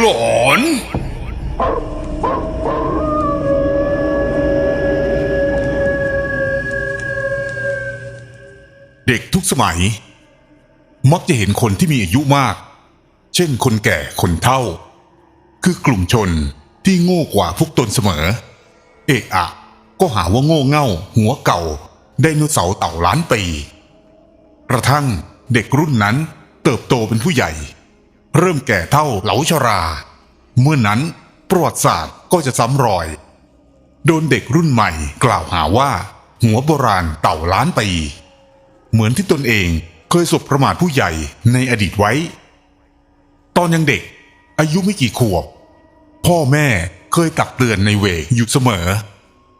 หลอน เด็กทุกสมัย มักจะเห็นคนที่มีอายุมาก เช่นคนแก่คนเฒ่า คือกลุ่มชนที่โง่กว่าพวกตนเสมอ เอกอะก็หาว่าโง่เง่า หัวเก่าไดโนเสาร์เต่าล้านปี กระทั่งเด็กรุ่นนั้นเติบโตเป็นผู้ใหญ่ เริ่มแก่เท่าเหลาชรา เมื่อนนั้นประวัติศาสตร์ก็จะซ้ำรอย โดนเด็กรุ่นใหม่กล่าวหาว่า หัวโบราณเต่าล้านปี เหมือนที่ตนเองเคยสบประมาทผู้ใหญ่ในอดีตไว้ ตอนยังเด็กอายุไม่กี่ขวบ พ่อแม่เคยตักเตือนในเวกอยู่เสมอ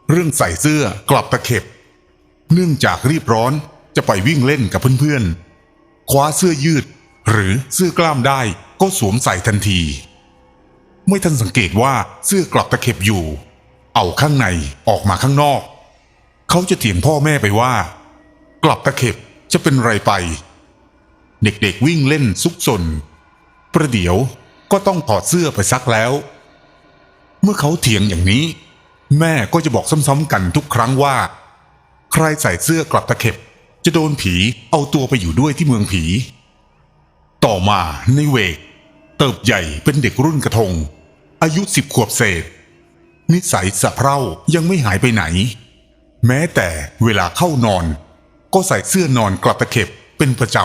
เรื่องใส่เสื้อกลับตะเข็บ เนื่องจากรีบร้อนจะไปวิ่งเล่นกับเพื่อนๆ คว้าเสื้อยืด หรือเสื้อกล้ามได้ก็สวมใส่ทันที ไม่ทันสังเกตว่าเสื้อกลับตะเข็บอยู่ เอาข้างในออกมาข้างนอก เขาจะเถียงพ่อแม่ไปว่า กลับตะเข็บจะเป็นไรไป เด็กๆวิ่งเล่นซุกซนประเดี๋ยวก็ต้องถอดเสื้อไปซักแล้ว เมื่อเขาเถียงอย่างนี้ แม่ก็จะบอกซ้ำๆกันทุกครั้งว่า ใครใส่เสื้อกลับตะเข็บ จะโดนผีเอาตัวไปอยู่ด้วยที่เมืองผี ต่อมาในเวก เติบใหญ่เป็นเด็กรุ่นกระทง อายุสิบขวบเศษ นิสัยสะเพร่ายังไม่หายไปไหน แม้แต่เวลาเข้านอน ก็ใส่เสื้อนอนกลับตะเข็บเป็นประจ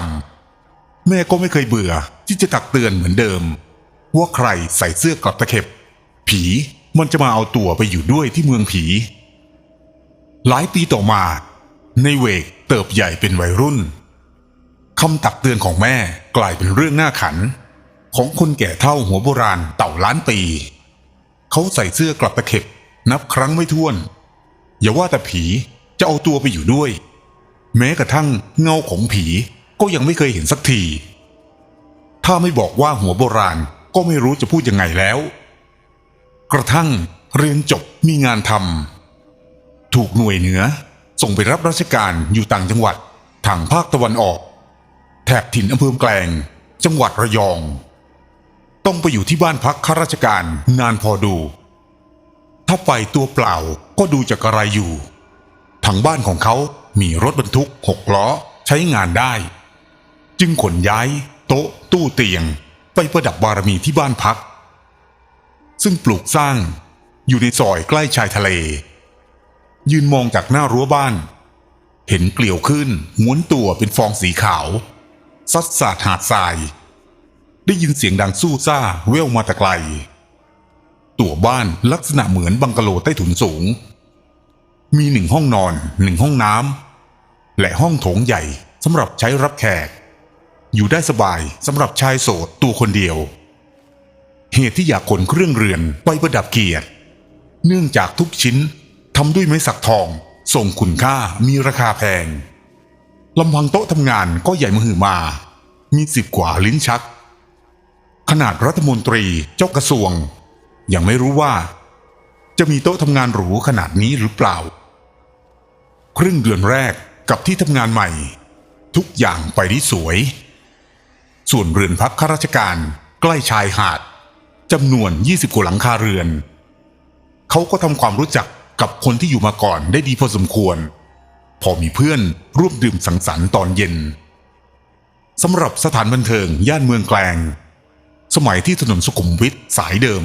ำ แม่ก็ไม่เคยเบื่อที่จะตักเตือนเหมือนเดิม ว่าใครใส่เสื้อกลับตะเข็บ ผีมันจะมาเอาตัวไปอยู่ด้วยที่เมืองผี หลายปีต่อมา ในเวกเติบใหญ่เป็นวัยรุ่น คำตักเตือนของแม่กลายเป็นเรื่องน่าขัน ของคนแก่เท่าหัวโบราณเต่าล้านปี เขาใส่เสื้อกลับตะเข็บนับครั้งไม่ถ้วน อย่าว่าแต่ผีจะเอาตัวไปอยู่ด้วย แม้กระทั่งเงาของผีก็ยังไม่เคยเห็นสักที ถ้าไม่บอกว่าหัวโบราณก็ไม่รู้จะพูดยังไงแล้ว กระทั่งเรียนจบมีงานทำถูกหน่วยเหนือ ส่งไปรับราชการอยู่ต่างจังหวัดทางภาคตะวันออก แถบถิ่นอำเภอแกลง จังหวัดระยอง ต้องไปอยู่ที่บ้านพักข้าราชการนานพอดู ถ้าไปตัวเปล่าก็ดูจะกระไรอยู่ ทางบ้านของเขามีรถบรรทุกหกล้อใช้งานได้ จึงขนย้ายโต๊ะตู้เตียง ไปประดับบารมีที่บ้านพัก ซึ่งปลูกสร้างอยู่ในซอยใกล้ชายทะเล ยืนมองจากหน้ารั้วบ้าน เห็นเกลียวขึ้นม้วนตัวเป็นฟองสีขาว ซัดสาดหาดทราย ได้ยินเสียงดังสู้ซ่าเว่วมาแต่ไกล ตัวบ้านลักษณะเหมือนบังกะโลใต้ถุนสูง มีหนึ่งห้องนอนหนึ่งห้องน้ำและห้องโถงใหญ่สำหรับใช้รับแขก อยู่ได้สบายสำหรับชายโสดตัวคนเดียว เหตุที่อยากขนเครื่องเรือนไปประดับเกียรติ เนื่องจากทุกชิ้นทำด้วยไม้สักทองส่งคุณค่ามีราคาแพง ลำพังโต๊ะทำงานก็ใหญ่มหึมา มีสิบกว่าลิ้นชัก ขนาดรัฐมนตรีเจ้ากระทรวง ยังไม่รู้ว่า จะมีโต๊ะทำงานหรูขนาดนี้หรือเปล่า ครึ่งเดือนแรกกับที่ทำงานใหม่ ทุกอย่างไปได้สวย ส่วนเรือนพักข้าราชการใกล้ชายหาดจำนวน 20กว่าหลังคาเรือน เขาก็ทำความรู้จักกับคนที่อยู่มาก่อนได้ดีพอสมควร พอมีเพื่อนร่วมดื่มสังสรรค์ตอนเย็นสำหรับสถานบันเทิงย่านเมืองแกลง สมัยที่ถนนสุขุมวิทสายเดิม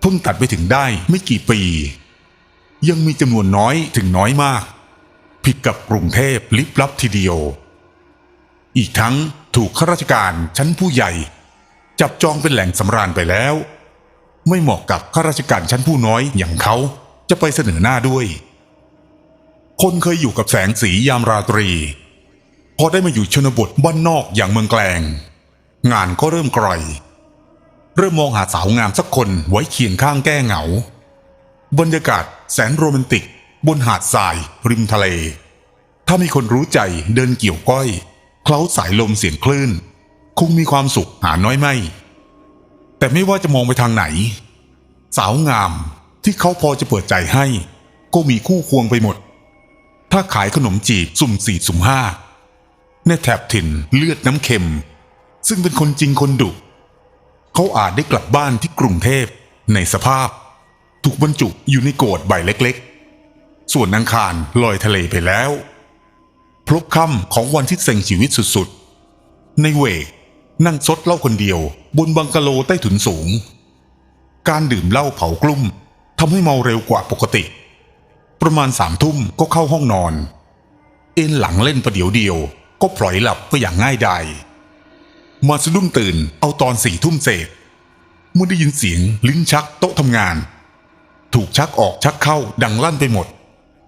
เพิ่งตัดไปถึงได้ไม่กี่ปี ยังมีจำนวนน้อยถึงน้อยมาก ผิดกับกรุงเทพลิบลับทีเดียว อีกทั้งถูกข้าราชการชั้นผู้ใหญ่ จับจองเป็นแหล่งสำราญไปแล้ว ไม่เหมาะกับข้าราชการชั้นผู้น้อยอย่างเขาจะไปเสนอหน้าด้วย คนเคยอยู่กับแสงสียามราตรี พอได้มาอยู่ชนบทบ้านนอกอย่างเมืองแกลง งานก็เริ่มกร่อย เริ่มมองหาสาวงามสักคนไว้เคียงข้างแก้เหงา บรรยากาศแสนโรแมนติก บนหาดทราย ริมทะเล ถ้ามีคนรู้ใจเดินเกี่ยวก้อย เคล้าสายลมเสียงคลื่น คงมีความสุขหาน้อยไม่ แต่ไม่ว่าจะมองไปทางไหน สาวงามที่เขาพอจะเปิดใจให้ ก็มีคู่ควงไปหมด ถ้าขายขนมจีบสุ่มสี่สุ่มห้าในแถบถิ่นเลือดน้ำเค็ม ซึ่งเป็นคนจริงคนดุเขาอาจได้กลับบ้านที่กรุงเทพในสภาพ ถูกบรรจุอยู่ในโกดใบเล็กๆ ส่วนอังคารลอยทะเลไปแล้วพลบค่ำของวันที่เซ็งชีวิตสุดๆ ในเวกนั่งซดเหล้าคนเดียว บนบังกะโลใต้ถุนสูง การดื่มเหล้าเผากลุ่มทำให้เมาเร็วกว่าปกติ ประมาณสามทุ่มก็เข้าห้องนอน เอนหลังเล่นประเดี๋ยวเดียว ก็ปล่อยหลับไปอย่างง่ายดายมาสะดุ้งตื่นเอาตอนสี่ทุ่มเศษเมื่อได้ยินเสียงลิ้นชักโต๊ะทำงาน ถูกชักออกชักเข้าดังลั่นไปหมด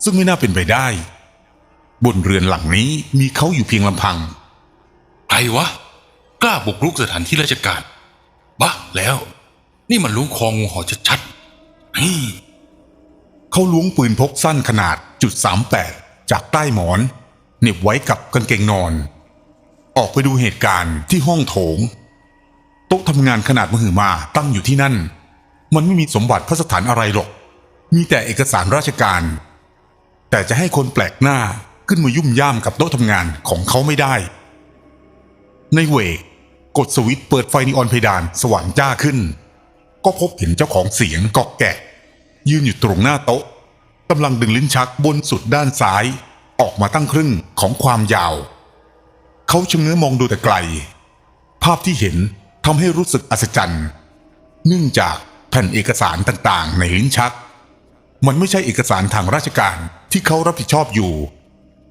ซึ่งไม่น่าเป็นไปได้ บนเรือนหลังนี้มีเขาอยู่เพียงลำพังใครวะ กล้าบุกรุกสถานที่ราชการบ้าแล้ว นี่มันลุงคองูห่อชัดๆนี่ เขาล้วงปืนพกสั้นขนาดจุด38จากใต้หมอนเหน็บไว้กับกางเกงนอน ออกไปดูเหตุการณ์ที่ห้องโถงโต๊ะทำงานขนาดมหึมาตั้งอยู่ที่นั่น มันไม่มีสมบัติพระสถานอะไรหรอก มีแต่เอกสารราชการ แต่จะให้คนแปลกหน้าขึ้นมายุ่มย่ามกับโต๊ะทำงานของเขาไม่ได้ ในเวกกดสวิตช์เปิดไฟนีออนเพดานสว่างจ้าขึ้น ก็พบเห็นเจ้าของเสียงกอกแกะ ยืนอยู่ตรงหน้าโต๊ะกำลังดึงลิ้นชักบนสุดด้านซ้าย ออกมาตั้งครึ่งของความยาว เขาชะเง้อมองดูแต่ไกล ภาพที่เห็นทำให้รู้สึกอัศจรรย์เนื่องจากแผ่นเอกสารต่างๆ ในลิ้นชัก มันไม่ใช่เอกสารทางราชการที่เขารับผิดชอบอยู่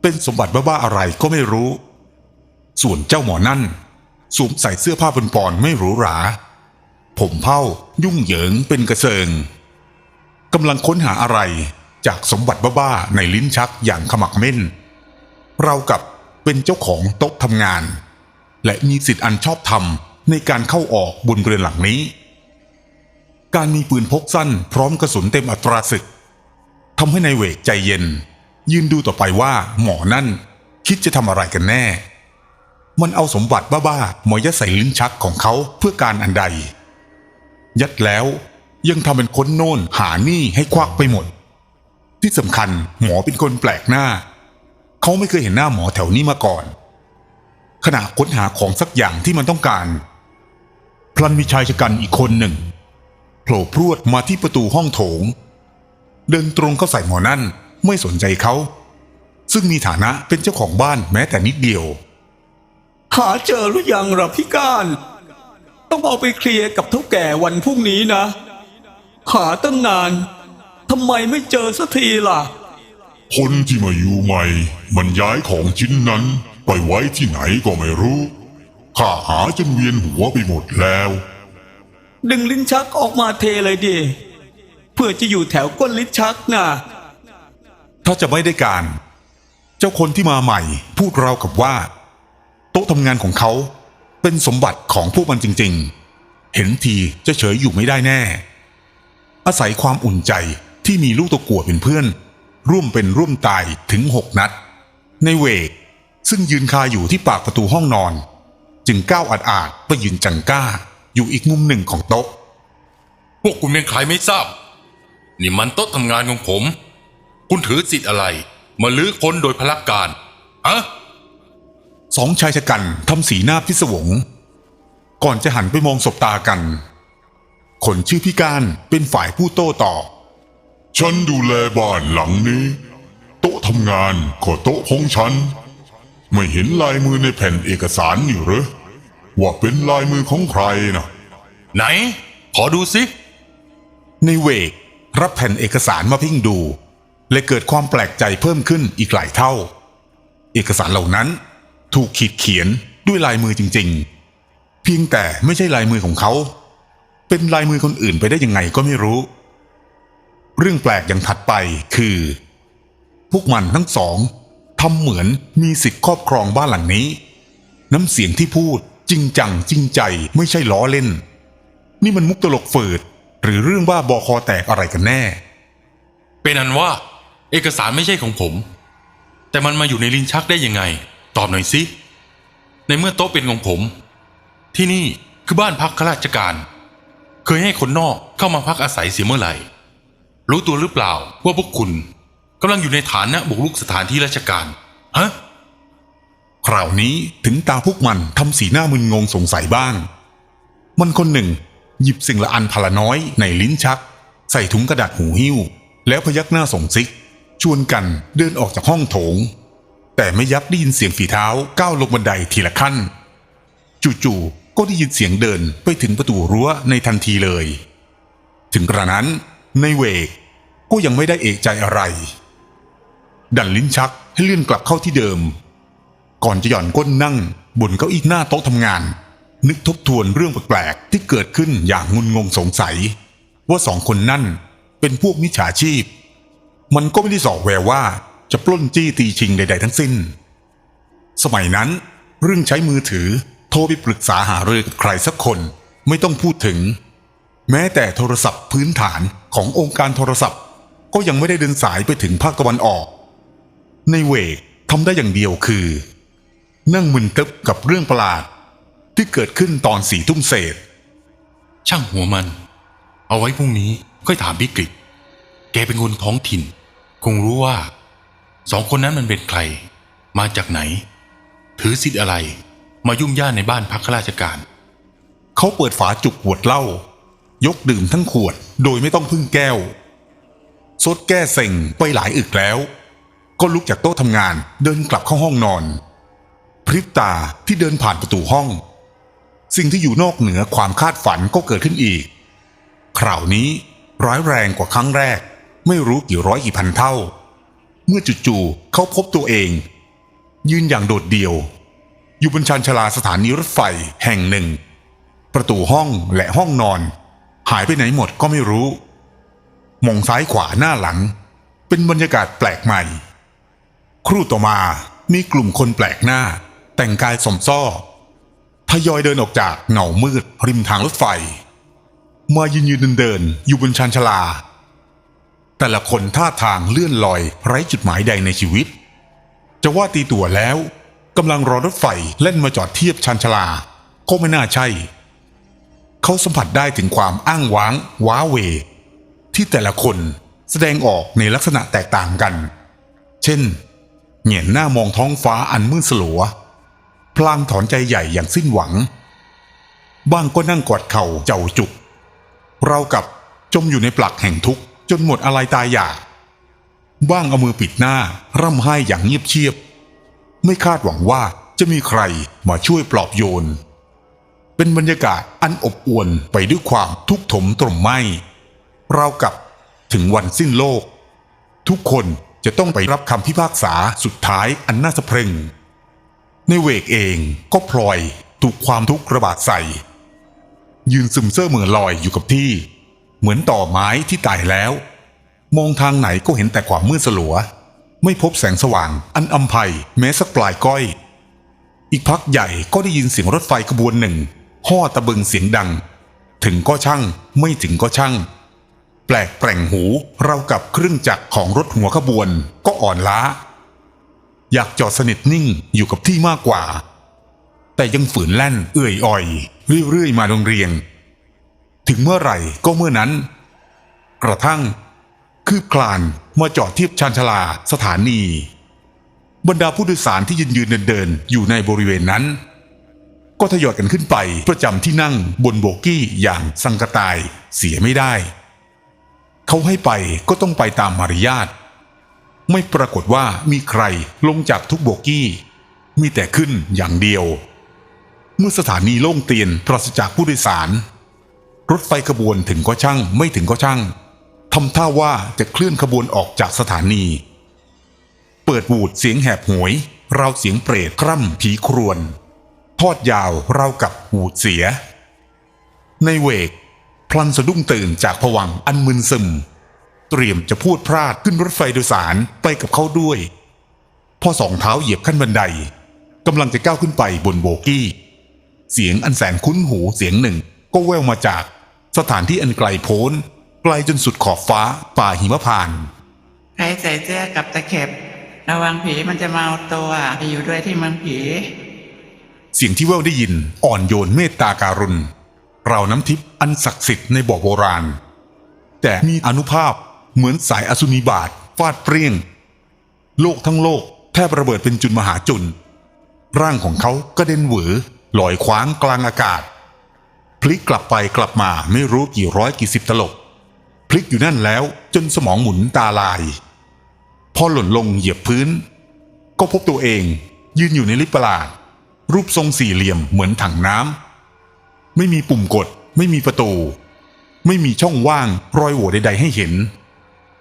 เป็นสมบัติบ้าๆอะไรก็ไม่รู้ ส่วนเจ้าหมอนั่นสวมใส่เสื้อผ้าปอนๆไม่หรูหรา ผมเผ้ายุ่งเหยิงเป็นกระเซิง กำลังค้นหาอะไรจากสมบัติบ้าๆในลิ้นชักอย่างขมักเม่น เรากับเป็นเจ้าของโต๊ะทำงาน และมีสิทธิ์อันชอบธรรมในการเข้าออกบนเรือนหลังนี้ การมีปืนพกสั้นพร้อมกระสุนเต็มอัตราศึกทำให้นายเวกใจเย็น ยืนดูต่อไปว่าหมอนั่นคิดจะทำอะไรกันแน่ มันเอาสมบัติบ้าๆมายัดใส่ลิ้นชักของเขาเพื่อการอันใด ยัดแล้ว ยังทำเป็นค้นโน่นหานี่ให้ควักไปหมด ที่สำคัญหมอเป็นคนแปลกหน้า เขาไม่เคยเห็นหน้าหมอแถวนี้มาก่อน ขณะค้นหาของสักอย่างที่มันต้องการ พลันมีชายชะกันอีกคนหนึ่งโผล่พรวดมาที่ประตูห้องโถง เดินตรงเข้าใส่หมอนั่นไม่สนใจเขา ซึ่งมีฐานะเป็นเจ้าของบ้านแม้แต่นิดเดียว หาเจอหรือยังล่ะพี่ก้านต้องเอาไปเคลียร์กับเท่าแก่วันพรุ่งนี้นะ หาตั้งนานทำไมไม่เจอสักทีล่ะ คนที่มาอยู่ใหม่ มันย้ายของชิ้นนั้น ไปไว้ที่ไหนก็ไม่รู้ข้าหาจนเวียนหัวไปหมดแล้ว ดึงลิ้นชักออกมาเทเลยดิเพื่อจะอยู่แถวก้นลิ้นชักน่ะถ้าจะไม่ได้การ เจ้าคนที่มาใหม่ พูดเราวกับว่า โต๊ะทำงานของเขาเป็นสมบัติของพวกมันจริง ๆ เห็นทีจะเฉยอยู่ไม่ได้แน่ อาศัยความอุ่นใจที่มีลูกตะกั่วเป็นเพื่อน ร่วมเป็นร่วมตายถึงหกนัด ในเวกซึ่งยืนคาอยู่ที่ปากประตูห้องนอน จึงก้าวอาดอาดๆไปยืนจังก้า อยู่อีกมุมหนึ่งของโต๊ะ พวกคุณเป็นใครไม่ทราบ นี่มันโต๊ะทำงานของผม คุณถือสิทธิ์อะไร มาลื้อค้นโดยพลักการฮะสองชายชะกันทำสีหน้าพิศวง ก่อนจะหันไปมองสบตากัน คนชื่อพี่การเป็นฝ่ายผู้โต้ตอบฉันดูแลบ้านหลังนี้ โต๊ะทำงานก็โต๊ะของฉัน ไม่เห็นลายมือในแผ่นเอกสารนี่เหรอว่าเป็นลายมือของใครนะไหน ขอดูสิ ในเวกรับแผ่นเอกสารมาพิ้งดูและเกิดความแปลกใจเพิ่มขึ้นอีกหลายเท่า เอกสารเหล่านั้นถูกขีดเขียนด้วยลายมือจริง ๆ เพียงแต่ไม่ใช่ลายมือของเขา เป็นลายมือคนอื่นไปได้ยังไงก็ไม่รู้ เรื่องแปลกอย่างถัดไปคือ พวกมันทั้งสองทำเหมือนมีสิทธิ์ครอบครองบ้านหลังนี้ น้ำเสียงที่พูดจริงจังจริงใจไม่ใช่ล้อเล่น นี่มันมุกตลกฝืดหรือเรื่องบ้าบอคอแตกอะไรกันแน่ เป็นอันว่า เอกสารไม่ใช่ของผม แต่มันมาอยู่ในลิ้นชักได้ยังไง ตอบหน่อยสิในเมื่อโต๊ะเป็นของผม ที่นี่คือบ้านพักข้าราชการ เคยให้คนนอกเข้ามาพักอาศัยเสียเมื่อไหร่ รู้ตัวหรือเปล่าว่าพวกคุณกำลังอยู่ในฐานะบุกรุกสถานที่ราชการ ฮะ คราวนี้ถึงตาพวกมันทำสีหน้ามึนงงสงสัยบ้าง มันคนหนึ่ง หยิบสิ่งละอันพละน้อยในลิ้นชัก ใส่ถุงกระดาษหูหิ้ว แล้วพยักหน้าส่งซิก ชวนกันเดินออกจากห้องโถง แต่ไม่ยักได้ยินเสียงฝีเท้าก้าวลงบันไดทีละขั้น จู่ๆ ก็ได้ยินเสียงเดินไปถึงประตูรั้วในทันทีเลย ถึงกระนั้นในเวกก็ยังไม่ได้เอกใจอะไร ดันลิ้นชักให้เลื่อนกลับเข้าที่เดิม ก่อนจะหย่อนก้นนั่งบนเก้าอี้หน้าโต๊ะทำงาน นึกทบทวนเรื่องแปลกๆที่เกิดขึ้นอย่างงุนงงสงสัย ว่าสองคนนั่นเป็นพวกมิจฉาชีพ มันก็ไม่ได้สอแววว่าจะปล้นจี้ตีชิงใด ๆ ทั้งสิ้น สมัยนั้นเรื่องใช้มือถือ โทรไปปรึกษาหารือกับใครสักคนไม่ต้องพูดถึง แม้แต่โทรศัพท์พื้นฐานขององค์การโทรศัพท์ ก็ยังไม่ได้เดินสายไปถึงภาคตะวันออก ในเวกทำได้อย่างเดียวคือ นั่งมึนตึบกับเรื่องประหลาด ที่เกิดขึ้นตอนสี่ทุ่มเศษ ช่างหัวมัน เอาไว้พรุ่งนี้ค่อยถามพี่กฤษแกเป็นคนท้องถิ่น คงรู้ว่า สองคนนั้นมันเป็นใคร มาจากไหน ถือสิทธิ์อะไร มายุ่งย่านในบ้านพักข้าราชการ เขาเปิดฝาจุกขวดเหล้ายกดื่มทั้งขวดโดยไม่ต้องพึ่งแก้วซดแก้เซ็งไปหลายอึกแล้ว ก็ลุกจากโต๊ะทำงานเดินกลับเข้าห้องนอน พริบตาที่เดินผ่านประตูห้อง สิ่งที่อยู่นอกเหนือความคาดฝันก็เกิดขึ้นอีก คราวนี้ร้ายแรงกว่าครั้งแรก ไม่รู้กี่ร้อยกี่พันเท่า เมื่อจู่ๆเขาพบตัวเอง ยืนอย่างโดดเดี่ยว อยู่บนชานชาลาสถานีรถไฟแห่งหนึ่ง ประตูห้องและห้องนอน หายไปไหนหมดก็ไม่รู้ มองซ้ายขวาหน้าหลัง เป็นบรรยากาศแปลกใหม่ ครู่ต่อมามีกลุ่มคนแปลกหน้า แต่งกายสมซ้อทยอยเดินออกจากเหงามืดริมทางรถไฟ มายืนยืนเดินเดินอยู่บนชานชาลา แต่ละคนท่าทางเลื่อนลอยไร้จุดหมายใดในชีวิต จะว่าตีตัวแล้ว กำลังรอรถไฟเล่นมาจอดเทียบชานชลา ก็ไม่น่าใช่ เขาสัมผัสได้ถึงความอ้างว้าง ว้าเหวที่แต่ละคนแสดงออกในลักษณะแตกต่างกัน เช่น เหงียนหน้ามองท้องฟ้าอันมืดสลัว พลางถอนใจใหญ่อย่างสิ้นหวัง บ้างก็นั่งกอดเข่าเจ้าจุก เรากับจมอยู่ในปลักแห่งทุกข์จนหมดอะไรตายอยากบ้างเอามือปิดหน้าร่ำไห้อย่างเงียบเชียบ ไม่คาดหวังว่าจะมีใครมาช่วยปลอบโยน เป็นบรรยากาศอันอบอวลไปด้วยความทุกข์ถมตรมไหมเรากับถึงวันสิ้นโลก ทุกคนจะต้องไปรับคำพิพากษาสุดท้ายอันน่าสะเพรึง ในเวกเองก็พลอยถูกความทุกข์ระบาดใส่ ยืนซึมเซ่อเหมือลอยอยู่กับที่ เหมือนต่อไม้ที่ตายแล้ว มองทางไหนก็เห็นแต่ความมืดสลัว ไม่พบแสงสว่าง อันอำไพแม้สักปลายก้อย อีกพักใหญ่ก็ได้ยินเสียงรถไฟขบวนหนึ่งห่อตะบึงเสียงดัง ถึงก็ช่าง ไม่ถึงก็ช่าง แปลกแปลงหูเรากับเครื่องจักรของรถหัวขบวนก็อ่อนล้า อยากจอดสนิทนิ่งอยู่กับที่มากกว่า แต่ยังฝืนแล่นเอื่อยอ่อย เรื่อยๆมาโรงเรียงถึงเมื่อไหร่ก็เมื่อนั้น กระทั่ง คืบคลานมาจอดเทียบชานชลาสถานี บรรดาผู้โดยสารที่ยืนยืนเดินเดินอยู่ในบริเวณนั้น ก็ทยอยกันขึ้นไปประจำที่นั่งบนโบกี้อย่างสังกตายเสียไม่ได้ เขาให้ไปก็ต้องไปตามมารยาทไม่ปรากฏว่ามีใครลงจากทุกโบกี้ มีแต่ขึ้นอย่างเดียว เมื่อสถานีโล่งเตียนปราศจากผู้โดยสาร รถไฟขบวนถึงก็ช่างไม่ถึงก็ช่าง ทำท่าว่าจะเคลื่อนขบวนออกจากสถานี เปิดบูดเสียงแหบหวยราวเสียงเปรตคร่ำผีครวน ทอดยาวราวกับหูดเสีย ในเวก พลันสะดุ้งตื่นจากผวังอันมึนซึม เตรียมจะพูดพลาดขึ้นรถไฟโดยสารไปกับเขาด้วย พอสองเท้าเหยียบขั้นบันไดกำลังจะก้าวขึ้นไปบนโบกี้ เสียงอันแสนคุ้นหูเสียงหนึ่งก็แว่วมาจากสถานที่อันไกลโพ้น ไกลจนสุดขอบฟ้าป่าหิมพานต์ใครใส่เสื้อกับตะเข็บ ระวังผีมันจะมาเอาตัวไปอยู่ด้วยที่เมืองผี เสียงที่แว่วได้ยินอ่อนโยนเมตตาการุณเราน้ำทิพย์อันศักดิ์สิทธิ์ในบ่อโบราณ แต่มีอนุภาพเหมือนสายอสุนิบาตฟาดเปรี้ยง โลกทั้งโลกแทบระเบิดเป็นจุนมหาจุน ร่างของเขากระเด็นเหวอลอยคว้างกลางอากาศ พลิกกลับไปกลับมาไม่รู้กี่ร้อยกี่สิบตลบ พลิกอยู่นั่นแล้วจนสมองหมุนตาลาย พอหล่นลงเหยียบพื้น ก็พบตัวเองยืนอยู่ในลิฟต์ประหลาด รูปทรงสี่เหลี่ยมเหมือนถังน้ำไม่มีปุ่มกด ไม่มีประตู ไม่มีช่องว่างรอยโหว่ใด ๆ ให้เห็น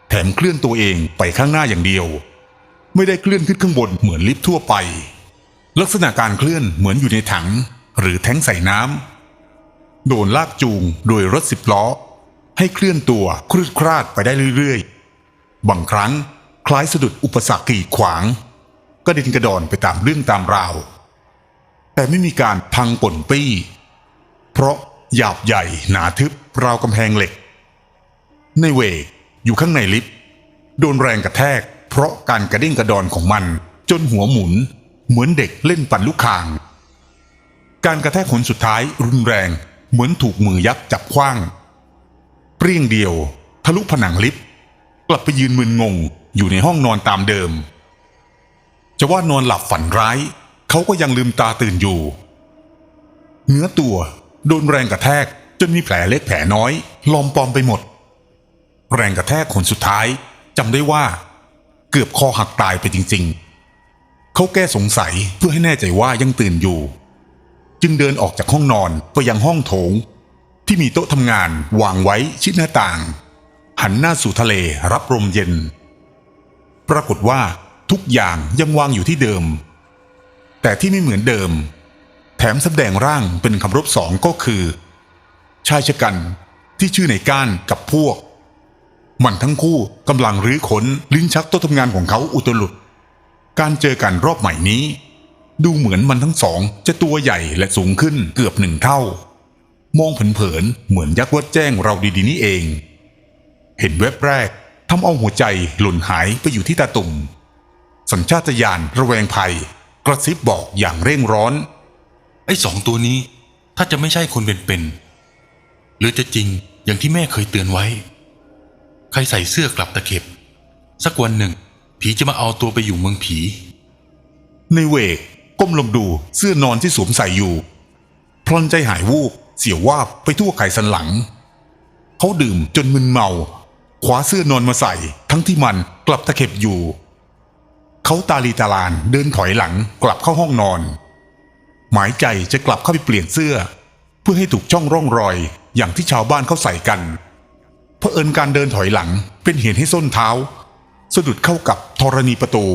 แถมเคลื่อนตัวเองไปข้างหน้าอย่างเดียว ไม่ได้เคลื่อนขึ้นข้างบนเหมือนลิฟต์ทั่วไป ลักษณะการเคลื่อนเหมือนอยู่ในถัง หรือแท้งใส่น้ำโดนลากจูงโดยรถสิบล้อ ให้เคลื่อนตัวครืดคลาดไปได้เรื่อยๆ บางครั้งคล้ายสะดุดอุปสรรคกีดขวาง ก็ดินกระดอนไปตามเรื่องตามราว แต่ไม่มีการพังป่นปี้ เพราะหยาบใหญ่หนาทึบราวกำแพงเหล็ก ในเวกอยู่ข้างในลิฟต์โดนแรงกระแทก เพราะการกระเด้งกระดอนของมันจนหัวหมุน เหมือนเด็กเล่นปั่นลูกคาง การกระแทกหนสุดท้ายรุนแรงเหมือนถูกมือยักษ์จับคว้าง เปรี้ยงเดียว ทะลุผนังลิฟต์กลับไปยืนมึนงงอยู่ในห้องนอนตามเดิม จะว่านอนหลับฝันร้าย เขาก็ยังลืมตาตื่นอยู่ เนื้อตัวโดนแรงกระแทกจนมีแผลเล็กแผลน้อย ลอมปลอมไปหมด แรงกระแทกคนสุดท้ายจำได้ว่า เกือบคอหักตายไปจริง ๆ เขาแก้สงสัยเพื่อให้แน่ใจว่ายังตื่นอยู่ จึงเดินออกจากห้องนอนไปยังห้องโถง ที่มีโต๊ะทำงานวางไว้ชิดหน้าต่าง หันหน้าสู่ทะเลรับลมเย็น ปรากฏว่าทุกอย่างยังวางอยู่ที่เดิม แต่ที่ไม่เหมือนเดิม แถมแสดงร่างเป็นคำรบสองก็คือ ชายชะกันที่ชื่อในก้านกับพวก มันทั้งคู่กำลังรื้อขนลิ้นชักโต๊ะทำงานของเขาอุตลุด การเจอกันรอบใหม่นี้ ดูเหมือนมันทั้งสองจะตัวใหญ่และสูงขึ้นเกือบหนึ่งเท่า มองเผินๆเหมือนยักษ์วัดแจ้งเราดีๆนี่เอง เห็นเว็บแรกทำเอาหัวใจหล่นหายไปอยู่ที่ตาตุ่มสัญชาตญาณระแวงภัย กระซิบบอกอย่างเร่งร้อน ไอ้สองตัวนี้ถ้าจะไม่ใช่คนเป็นๆหรือจะจริงอย่างที่แม่เคยเตือนไว้ ใครใส่เสื้อกลับตะเข็บ สักวันหนึ่ง ผีจะมาเอาตัวไปอยู่เมืองผี ในเวกก้มลงดูเสื้อนอนที่สวมใส่อยู่ พลอนใจหายวูบ เสียววาบไปทั่วไข่สันหลัง เขาดื่มจนมึนเมาคว้าเสื้อนอนมาใส่ ทั้งที่มันกลับตะเข็บอยู่ เขาตาลีตาลานเดินถอยหลังกลับเข้าห้องนอน หมายใจจะกลับเข้าไปเปลี่ยนเสื้อ เพื่อให้ถูกช่องร่องรอยอย่างที่ชาวบ้านเขาใส่กันเผอิญการเดินถอยหลังเป็นเหตุให้ส้นเท้า สะดุดเข้ากับธรณีประตู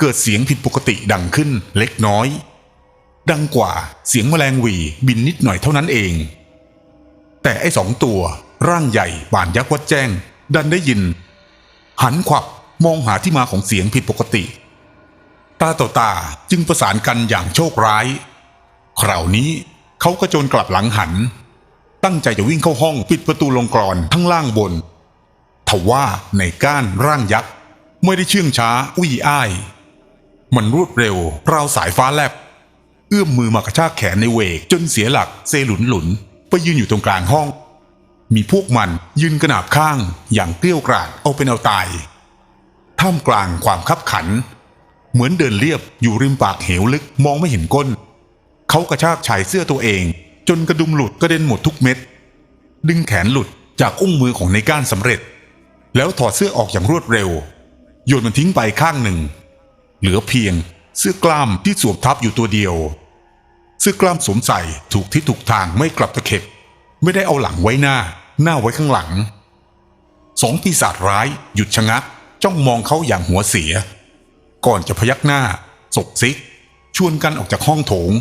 เกิดเสียงผิดปกติดังขึ้นเล็กน้อย ดังกว่าเสียงแมลงวีบินนิดหน่อยเท่านั้นเอง แต่ไอ้สองตัวร่างใหญ่บานยักษ์วัดแจ้ง ดันได้ยิน หันขวับมองหาที่มาของเสียงผิดปกติ ตาต่อตาจึงประสานกันอย่างโชคร้าย คราวนี้เขาก็โจรกลับหลังหัน ตั้งใจจะวิ่งเข้าห้องปิดประตูลงกรอนทั้งล่างบนทว่าในก้านร่างยักษ์ไม่ได้เชื่องช้าอุ้ยอ้าย มันรวดเร็วราวสายฟ้าแลบ เอื้อมมือมากระชากแขนในเวก จนเสียหลักเซหลุนหลุน ไปยืนอยู่ตรงกลางห้อง มีพวกมันยืนกระนาบข้างอย่างเกลี้ยวกราดเอาเป็นเอาตายท่ามกลางความคับขัน เหมือนเดินเรียบอยู่ริมปากเหวลึกมองไม่เห็นก้น เขากระชากชายเสื้อตัวเอง จนกระดุมหลุดกระเด็นหมดทุกเม็ด ดึงแขนหลุดจากอุ้งมือของในก้านสำเร็จ แล้วถอดเสื้อออกอย่างรวดเร็ว โยนมันทิ้งไปข้างหนึ่ง เหลือเพียงเสื้อกล้ามที่สวมทับอยู่ตัวเดียว เสื้อกล้ามสวมใส่ถูกทิศถูกทางไม่กลับตะเข็บ ไม่ได้เอาหลังไว้หน้า หน้าไว้ข้างหลัง สองปีศาจร้าย หยุดชะงัก จ้องมองเขาอย่างหัวเสีย ก่อนจะพยักหน้าสกซิก ชวนกันออกจากห้องโถง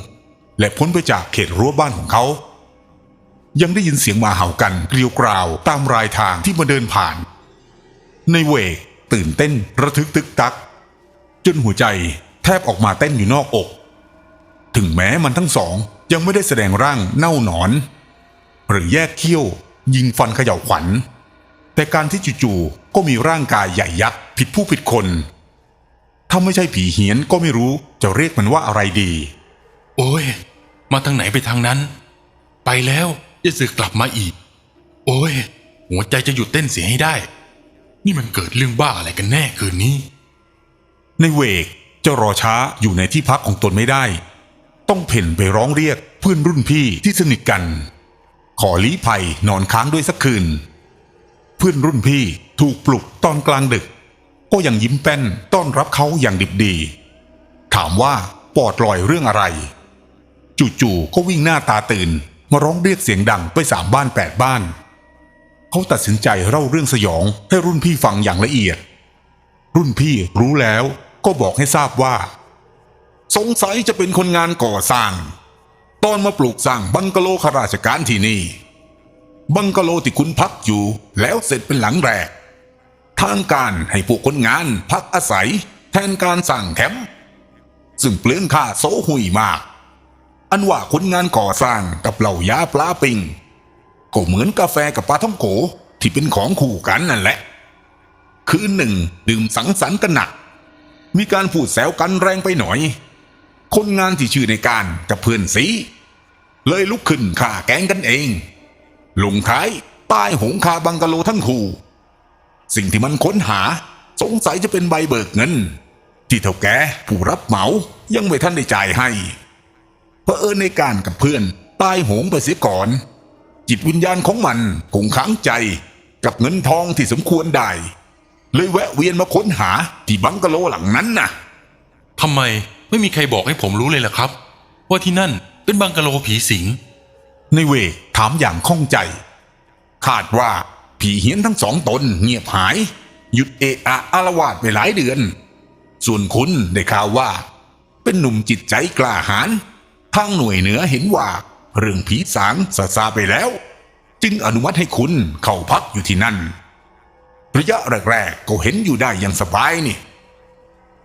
และพ้นไปจากเขตรั้วบ้านของเขา ยังได้ยินเสียงหมาเห่ากันเกลียวกราวตามรายทางที่มาเดินผ่าน ในเวกตื่นเต้นระทึกตึกตัก จนหัวใจแทบออกมาเต้นอยู่นอกอก ถึงแม้มันทั้งสองยังไม่ได้แสดงร่างเน่าหนอน หรือแยกเขี้ยว ยิงฟันเขย่าขวัญ แต่การที่จู่ๆก็มีร่างกายใหญ่ยักษ์ผิดผู้ผิดคน ถ้าไม่ใช่ผีเหียนก็ไม่รู้จะเรียกมันว่าอะไรดี โอ้ย มาทางไหนไปทางนั้น ไปแล้วจะสึกกลับมาอีก โอ้ย หัวใจจะหยุดเต้นเสียให้ได้ นี่มันเกิดเรื่องบ้าอะไรกันแน่คืนนี้ ในเวกจะรอช้าอยู่ในที่พักของตนไม่ได้ ต้องเพ่นไปร้องเรียกเพื่อนรุ่นพี่ที่สนิทกัน ขอลี้ภัยนอนค้างด้วยสักคืน เพื่อนรุ่นพี่ถูกปลุกตอนกลางดึก ก็ยังยิ้มแป้นต้อนรับเขาอย่างดิบดี ถามว่าปอดลอยเรื่องอะไร จู่ๆก็วิ่งหน้าตาตื่น มาร้องเรียกเสียงดังไปสามบ้านแปดบ้านเขาตัดสินใจเล่าเรื่องสยองให้รุ่นพี่ฟังอย่างละเอียด รุ่นพี่รู้แล้วก็บอกให้ทราบว่า สงสัยจะเป็นคนงานก่อสร้าง ตอนมาปลูกสร้างบังกะโลข้าราชการที่นี่ บังกะโลที่คุณพักอยู่แล้วเสร็จเป็นหลังแรก ทางการให้พวกคนงานพักอาศัย แทนการสั่งแคมป์ซึ่งเปลืองค่าโซหุยมาก อันว่าคนงานก่อสร้างกับเหล่ายาปลาปิงก็เหมือนกาแฟกับปลาท่องโกที่เป็นของคู่กันนั่นแหละ คืนหนึ่งดื่มสังสรรค์กันหนัก มีการพูดแซวกันแรงไปหน่อย คนงานที่ชื่อในการกับเพื่อนสีเลยลุกขึ้นฆ่าแกงกันเองลงท้ายตายหงคาบังกะโลทั้งคู่ สิ่งที่มันค้นหาสงสัยจะเป็นใบเบิกเงิน ที่เท่าแกผู้รับเหมายังไม่ทันได้จ่ายให้เพอเอิญในการกับเพื่อนตายหงไปเสียก่อน จิตวิญญาณของมันคงค้างใจกับเงินทองที่สมควรได้ เลยแวะเวียนมาค้นหาที่บังกะโลหลังนั้นน่ะทำไม ไม่มีใครบอกให้ผมรู้เลยล่ะครับ ว่าที่นั่นเป็นบังกะโลผีสิง ในเวถามอย่างข้องใจ คาดว่าผีเฮี้ยนทั้งสองตนเงียบหาย หยุดเอะอะอารวาสไปหลายเดือน ส่วนคุณได้ข่าวว่า เป็นหนุ่มจิตใจกล้าหาญทางหน่วยเหนือเห็นว่า เรื่องผีสางซาซาไปแล้ว จึงอนุมัติให้คุณเข้าพักอยู่ที่นั่น ระยะแรกๆก็เห็นอยู่ได้อย่างสบายนี่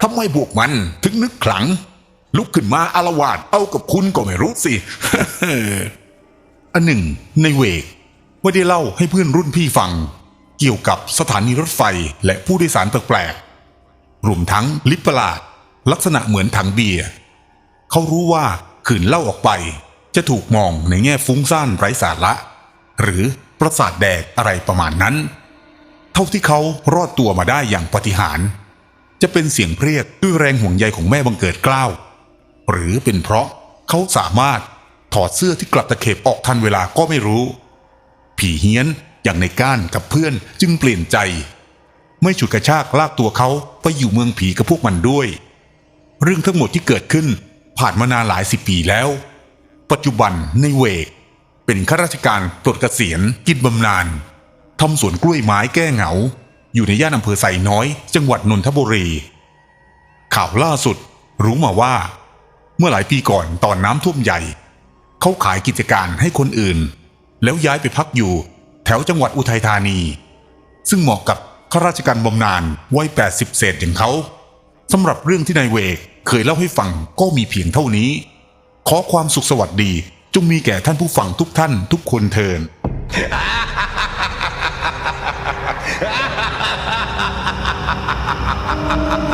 ทำไมพวกมันถึงนึกขลัง ลุกขึ้นมาอารวาสเอากับคุณก็ไม่รู้สิ อันหนึ่ง ในเวกไม่ได้เล่าให้เพื่อนรุ่นพี่ฟัง เกี่ยวกับสถานีรถไฟและผู้โดยสารแปลกๆรวมทั้งลิปประหลาด ลักษณะเหมือนถังเบียร์เขารู้ว่าขืนเล่าออกไป จะถูกมองในแง่ฟุ้งซ่านไร้สาระ หรือประสาทแดกอะไรประมาณนั้น เท่าที่เขารอดตัวมาได้อย่างปฏิหาริย์ จะเป็นเสียงเพรียกด้วยแรงห่วงใยของแม่บังเกิดกล้าว หรือเป็นเพราะเขาสามารถถอดเสื้อที่กลับตะเข็บออกทันเวลาก็ไม่รู้ ผีเฮี้ยนอย่างในก้านกับเพื่อนจึงเปลี่ยนใจ ไม่ฉุดกระชากลากตัวเขาไปอยู่เมืองผีกับพวกมันด้วย เรื่องทั้งหมดที่เกิดขึ้นผ่านมานานหลายสิบปีแล้ว ปัจจุบันในเวก เป็นข้าราชการปลดเกษียณกินบำนาญทำสวนกล้วยไม้แก้เหงา อยู่ในย่านอำเภอไซน้อย จังหวัดนนทบุรี ข่าวล่าสุดรู้มาว่า เมื่อหลายปีก่อนตอนน้ำท่วมใหญ่ เขาขายกิจการให้คนอื่น แล้วย้ายไปพักอยู่ แถวจังหวัดอุทัยธานี ซึ่งเหมาะกับข้าราชการบำนาญวัย 80 เศษอย่างเขาสำหรับเรื่องที่นายเวกเคยเล่าให้ฟังก็มีเพียงเท่านี้ ขอความสุขสวัสดีจงมีแก่ท่านผู้ฟังทุกท่านทุกคนเทิน ha ha ha